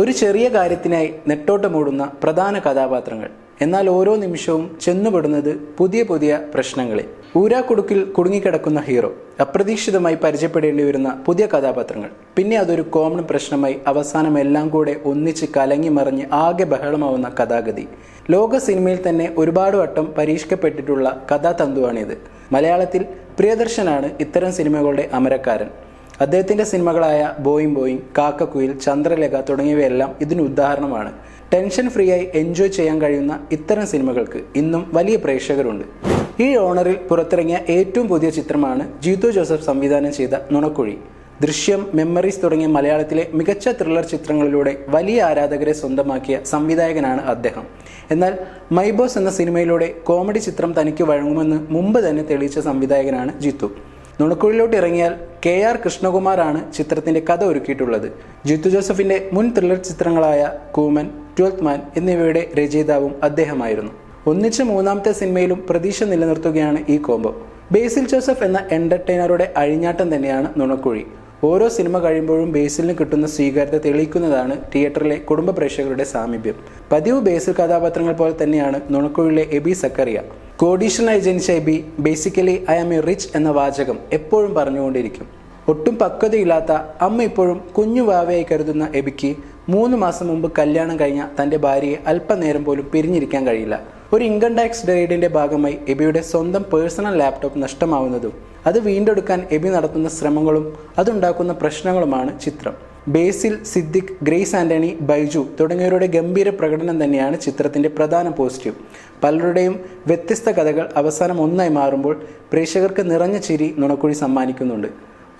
ഒരു ചെറിയ കാര്യത്തിനായി നെട്ടോട്ടമോടുന്ന പ്രധാന കഥാപാത്രങ്ങൾ. എന്നാൽ ഓരോ നിമിഷവും ചെന്നുപെടുന്നത് പുതിയ പുതിയ പ്രശ്നങ്ങളിൽ ഊരാക്കുടുക്കിൽ കുടുങ്ങിക്കിടക്കുന്ന ഹീറോ അപ്രതീക്ഷിതമായി പരിചയപ്പെടേണ്ടി വരുന്ന പുതിയ കഥാപാത്രങ്ങൾ. പിന്നെ അതൊരു കോമൺ പ്രശ്നമായി അവസാനം എല്ലാം കൂടെ ഒന്നിച്ച് കലങ്ങി മറിഞ്ഞ് ആകെ ബഹളമാവുന്ന കഥാഗതി. ലോക സിനിമയിൽ തന്നെ ഒരുപാട് വട്ടം പരീക്ഷിക്കപ്പെട്ടിട്ടുള്ള കഥാതന്തുവാണിത്. മലയാളത്തിൽ പ്രിയദർശനാണ് ഇത്തരം സിനിമകളുടെ അമരക്കാരൻ. അദ്ദേഹത്തിന്റെ സിനിമകളായ ബോയിങ് ബോയിങ് കാക്കക്കുയിൽ ചന്ദ്രലേഖ തുടങ്ങിയവയെല്ലാം ഇതിന് ഉദാഹരണമാണ്. ടെൻഷൻ ഫ്രീ ആയി എൻജോയ് ചെയ്യാൻ കഴിയുന്ന ഇത്തരം സിനിമകൾക്ക് ഇന്നും വലിയ പ്രേക്ഷകരുണ്ട്. ഈ ഓണറിൽ പുറത്തിറങ്ങിയ ഏറ്റവും പുതിയ ചിത്രമാണ് ജീതു ജോസഫ് സംവിധാനം ചെയ്ത നുണക്കുഴി. ദൃശ്യം മെമ്മറീസ് തുടങ്ങിയ മലയാളത്തിലെ മികച്ച ത്രില്ലർ ചിത്രങ്ങളിലൂടെ വലിയ ആരാധകരെ സ്വന്തമാക്കിയ സംവിധായകനാണ് അദ്ദേഹം. എന്നാൽ മൈബോസ് എന്ന സിനിമയിലൂടെ കോമഡി ചിത്രം തനിക്ക് വഴങ്ങുമെന്ന് മുമ്പ് തന്നെ തെളിയിച്ച സംവിധായകനാണ് ജിത്തു. നുണക്കുഴിലോട്ട് ഇറങ്ങിയാൽ കെ ആർ കൃഷ്ണകുമാറാണ് ചിത്രത്തിന്റെ കഥ ഒരുക്കിയിട്ടുള്ളത്. ജിത്തു ജോസഫിന്റെ മുൻ ത്രില്ലർ ചിത്രങ്ങളായ കൂമൻ ട്വൽത്ത് മാൻ എന്നിവയുടെ രചയിതാവും അദ്ദേഹമായിരുന്നു. ഒന്നിച്ച് മൂന്നാമത്തെ സിനിമയിലും പ്രതീക്ഷ നിലനിർത്തുകയാണ് ഈ കോംബോ. ബേസിൽ ജോസഫ് എന്ന എന്റർടൈനറുടെ അഴിഞ്ഞാട്ടം തന്നെയാണ് നുണക്കുഴി. ഓരോ സിനിമ കഴിയുമ്പോഴും ബേസിലിന് കിട്ടുന്ന സ്വീകാര്യത തെളിയിക്കുന്നതാണ് തിയേറ്ററിലെ കുടുംബ പ്രേക്ഷകരുടെ സാമീപ്യം. പതിവ് ബേസിൽ കഥാപാത്രങ്ങൾ പോലെ തന്നെയാണ് നുണക്കുഴിയിലെ എബി സക്കറിയ. കോഡീഷനായി ജനിച്ച Aby basically I am a rich എന്ന വാചകം എപ്പോഴും പറഞ്ഞുകൊണ്ടിരിക്കും. ഒട്ടും പക്വതയില്ലാത്ത അമ്മ ഇപ്പോഴും കുഞ്ഞു വാവയായി കരുതുന്ന എബിക്ക് മൂന്ന് മാസം മുമ്പ് കല്യാണം കഴിഞ്ഞ തന്റെ ഭാര്യയെ അല്പനേരം പോലും പിരിഞ്ഞിരിക്കാൻ കഴിയില്ല. ഒരു ഇൻകം ടാക്സ് റെയ്ഡിന്റെ ഭാഗമായി എബിയുടെ സ്വന്തം പേഴ്സണൽ ലാപ്ടോപ്പ് നഷ്ടമാവുന്നതും അത് വീണ്ടെടുക്കാൻ എബി നടത്തുന്ന ശ്രമങ്ങളും അതുണ്ടാക്കുന്ന പ്രശ്നങ്ങളുമാണ് ചിത്രം. ബേസിൽ സിദ്ദിഖ് ഗ്രേസ് ആന്റണി ബൈജു തുടങ്ങിയവരുടെ ഗംഭീര പ്രകടനം തന്നെയാണ് ചിത്രത്തിന്റെ പ്രധാന പോസിറ്റീവ്. പലരുടെയും വ്യത്യസ്ത കഥകൾ അവസാനം ഒന്നായി മാറുമ്പോൾ പ്രേക്ഷകർക്ക് നിറഞ്ഞ ചിരി നുണക്കുഴി സമ്മാനിക്കുന്നുണ്ട്.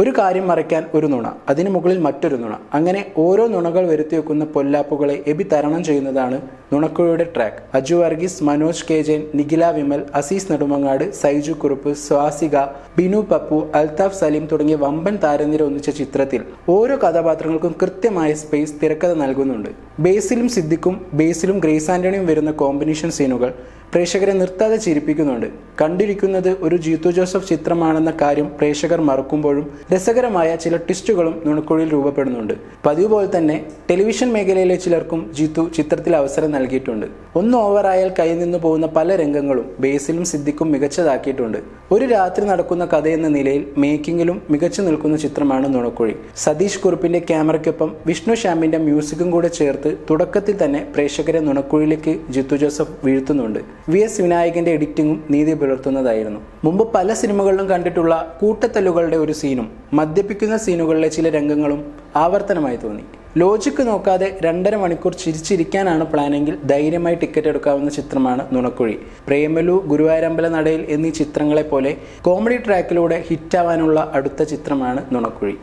ഒരു കാര്യം മറയ്ക്കാൻ ഒരു നുണ അതിന് മുകളിൽ മറ്റൊരു നുണ. അങ്ങനെ ഓരോ നുണകൾ വരുത്തി വെക്കുന്ന പൊല്ലാപ്പുകളെ എബി തരണം ചെയ്യുന്നതാണ് നുണക്കുഴയുടെ ട്രാക്ക് അജു വർഗീസ് മനോജ് കെ ജെയിൻ നിഖില വിമൽ അസീസ് നെടുമങ്ങാട് സൈജു കുറുപ്പ് സ്വാസിക ബിനു പപ്പു അൽതാഫ് സലീം തുടങ്ങിയ വമ്പൻ താരനിര ഒന്നിച്ച ചിത്രത്തിൽ ഓരോ കഥാപാത്രങ്ങൾക്കും കൃത്യമായ സ്പേസ് തിരക്കഥ നൽകുന്നുണ്ട്. ബേസിലും സിദ്ദിഖും ബേസിലും ഗ്രേസ് ആന്റണിയും വരുന്ന കോമ്പിനേഷൻ സീനുകൾ പ്രേക്ഷകരെ നിർത്താതെ ചിരിപ്പിക്കുന്നുണ്ട്. കണ്ടിരിക്കുന്നത് ഒരു ജീത്തു ജോസഫ് ചിത്രമാണെന്ന കാര്യം പ്രേക്ഷകർ മറക്കുമ്പോഴും രസകരമായ ചില ട്വിസ്റ്റുകളും നുണക്കുഴിയിൽ രൂപപ്പെടുന്നുണ്ട്. പതിവ് പോലെ തന്നെ ടെലിവിഷൻ മേഖലയിലെ ചിലർക്കും ജീത്തു ചിത്രത്തിൽ അവസരം നൽകിയിട്ടുണ്ട്. ഒന്ന് ഓവറായാൽ കയ്യിൽ നിന്ന് പോകുന്ന പല രംഗങ്ങളും ബേസിലും സിദ്ധിക്കും മികച്ചതാക്കിയിട്ടുണ്ട്. ഒരു രാത്രി നടക്കുന്ന കഥയെന്ന നിലയിൽ മേക്കിങ്ങിലും മികച്ചു നിൽക്കുന്ന ചിത്രമാണ് നുണക്കുഴി. സതീഷ് കുറുപ്പിന്റെ ക്യാമറയ്ക്കൊപ്പം വിഷ്ണു ശ്യാമിന്റെ മ്യൂസിക്കും കൂടെ ചേർത്ത് തുടക്കത്തിൽ തന്നെ പ്രേക്ഷകരെ നുണക്കുഴിയിലേക്ക് ജിത്തു ജോസഫ് വീഴ്ത്തുന്നുണ്ട്. വി എസ് വിനായകന്റെ എഡിറ്റിങ്ങും നീതി പുലർത്തുന്നതായിരുന്നു. മുമ്പ് പല സിനിമകളിലും കണ്ടിട്ടുള്ള കൂട്ടത്തല്ലുകളുടെ ഒരു സീനും മദ്യപിക്കുന്ന സീനുകളിലെ ചില രംഗങ്ങളും ആവർത്തനമായി തോന്നി. ലോജിക്ക് നോക്കാതെ രണ്ടര മണിക്കൂർ ചിരിച്ചിരിക്കാനാണ് പ്ലാനെങ്കിൽ ധൈര്യമായി ടിക്കറ്റ് എടുക്കാവുന്ന ചിത്രമാണ് നുണക്കുഴി. പ്രേമലു ഗുരുവായൂരമ്പല നടയിൽ എന്നീ ചിത്രങ്ങളെ പോലെ കോമഡി ട്രാക്കിലൂടെ ഹിറ്റാവാനുള്ള അടുത്ത ചിത്രമാണ് നുണക്കുഴി.